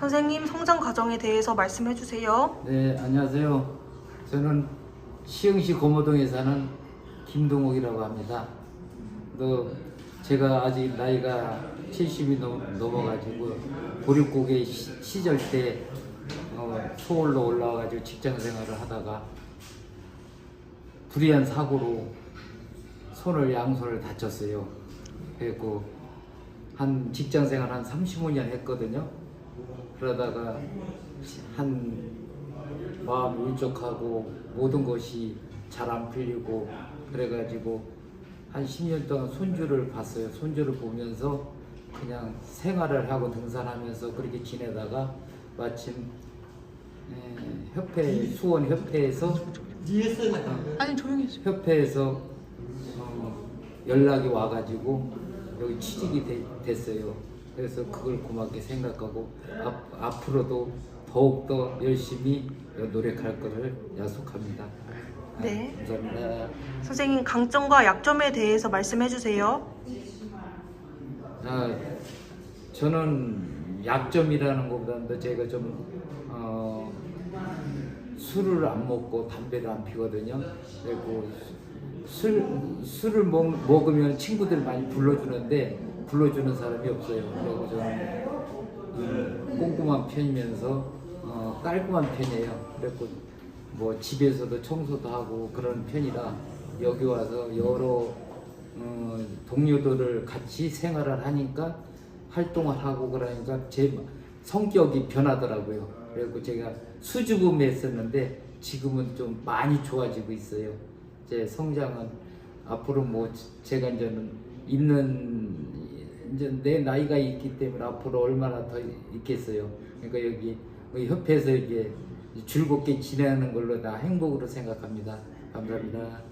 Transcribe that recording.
선생님 성장 과정에 대해서 말씀해 주세요. 네, 안녕하세요. 저는 시흥시 고모동에 사는 김동욱이라고 합니다. 또 제가 아직 나이가 70이 넘, 넘어가지고 보릿고개 시, 시절 때 어, 서울로 올라와가지고 직장 생활을 하다가 불의한 사고로 손을 양손을 다쳤어요. 그리고 한 직장 생활 한 35년 했거든요. 그러다가 한 마음 울적하고 모든 것이 잘 안 풀리고 그래가지고 한 10년 동안 손주를 봤어요. 손주를 보면서 그냥 생활을 하고 등산하면서 그렇게 지내다가 마침 에, 협회 수원 협회에서 아니 조용히 해주세요. 협회에서 어, 연락이 와가지고 여기 취직이 되- 됐어요. 그래서 그걸 고맙게 생각하고 앞, 앞으로도 더욱더 열심히 노력할 것을 약속합니다. 아, 네. 감사합니다. 선생님 강점과 약점에 대해서 말씀해 주세요. 아, 저는 약점이라는 것보다도 제가 좀 어, 술을 안 먹고 담배를 안 피거든요. 그리고 술 술을 먹, 먹으면 친구들 많이 불러주는데 불러주는 사람이 없어요. 그리고 저는 음, 꼼꼼한 편이면서 어, 깔끔한 편이에요. 그래고 뭐 집에서도 청소도 하고 그런 편이라 여기 와서 여러 어, 동료들을 같이 생활을 하니까 활동을 하고 그러니까 제 성격이 변하더라고요. 그리고 제가 수줍음에 했었는데 지금은 좀 많이 좋아지고 있어요. 제 성장은 앞으로 뭐 제가 이제는 있는 이제 내 나이가 있기 때문에 앞으로 얼마나 더 있겠어요. 그러니까 여기 협회에서 이게 즐겁게 지내는 걸로 다 행복으로 생각합니다. 감사합니다.